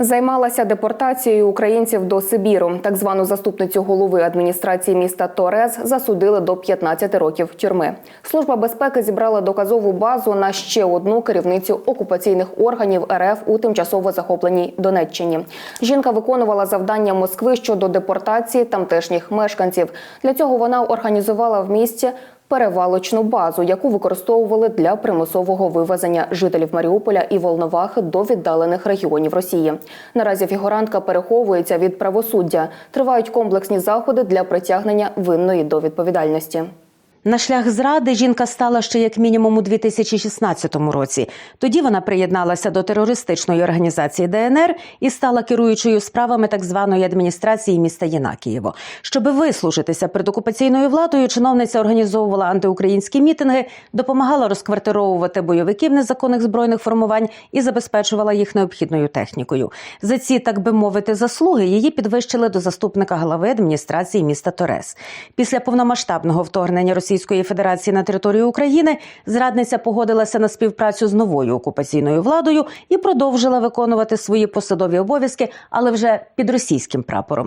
Займалася депортацією українців до Сибіру. Так звану заступницю голови адміністрації міста Торез засудили до 15 років тюрми. Служба безпеки зібрала доказову базу на ще одну керівницю окупаційних органів РФ у тимчасово захопленій Донеччині. Жінка виконувала завдання Москви щодо депортації тамтешніх мешканців. Для цього вона організувала в місті перевалочну базу, яку використовували для примусового вивезення жителів Маріуполя і Волновахи до віддалених регіонів Росії. Наразі фігурантка переховується від правосуддя. Тривають комплексні заходи для притягнення винної до відповідальності. На шлях зради жінка стала ще як мінімум у 2016 році. Тоді вона приєдналася до терористичної організації ДНР і стала керуючою справами так званої адміністрації міста Єнакієво. Щоби вислужитися перед окупаційною владою, чиновниця організовувала антиукраїнські мітинги, допомагала розквартировувати бойовиків незаконних збройних формувань і забезпечувала їх необхідною технікою. За ці, так би мовити, заслуги її підвищили до заступника глави адміністрації міста Торес. Після повномасштабного вторгнення Російської Федерації на територію України зрадниця погодилася на співпрацю з новою окупаційною владою і продовжила виконувати свої посадові обов'язки, але вже під російським прапором.